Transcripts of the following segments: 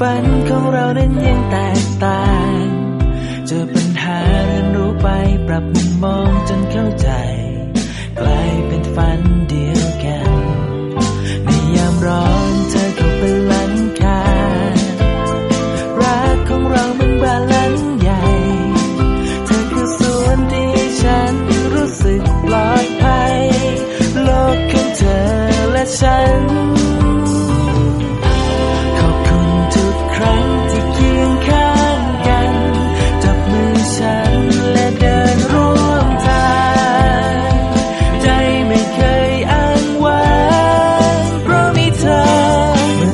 ฝันของเรานั้นยังแตกต่าง เจอปัญหาเรียนรู้ไปปรับมุมมองจนเข้าใจ กลายเป็นฝันเดียวกัน ในยามร้อนเธอ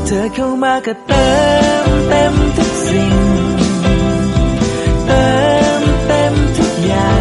เธอเข้ามาก็เติมเต็มทุกสิ่ง เติมเต็มทุกอย่าง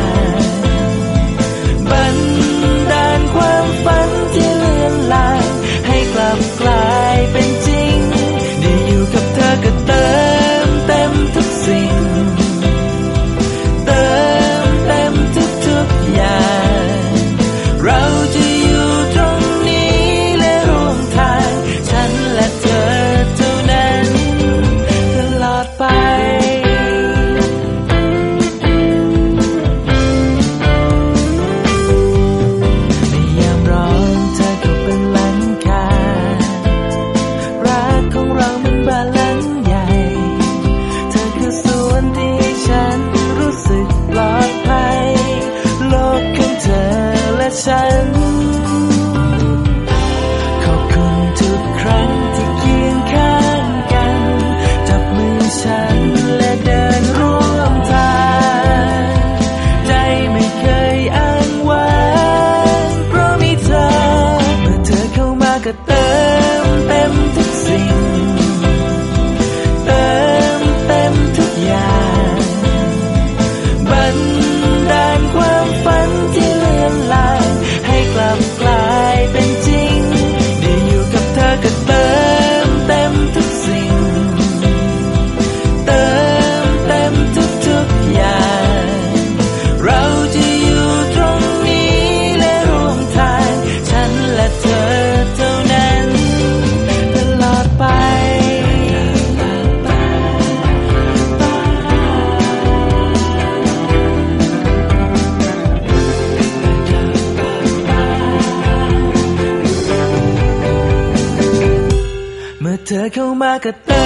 เธอเข้ามาก็เติ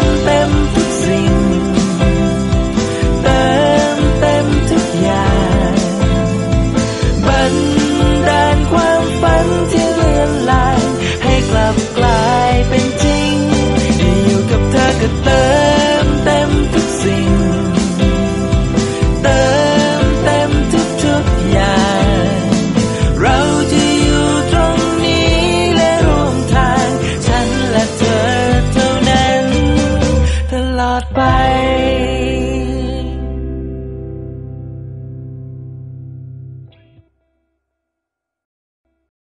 มเต็มทุกสิ่ง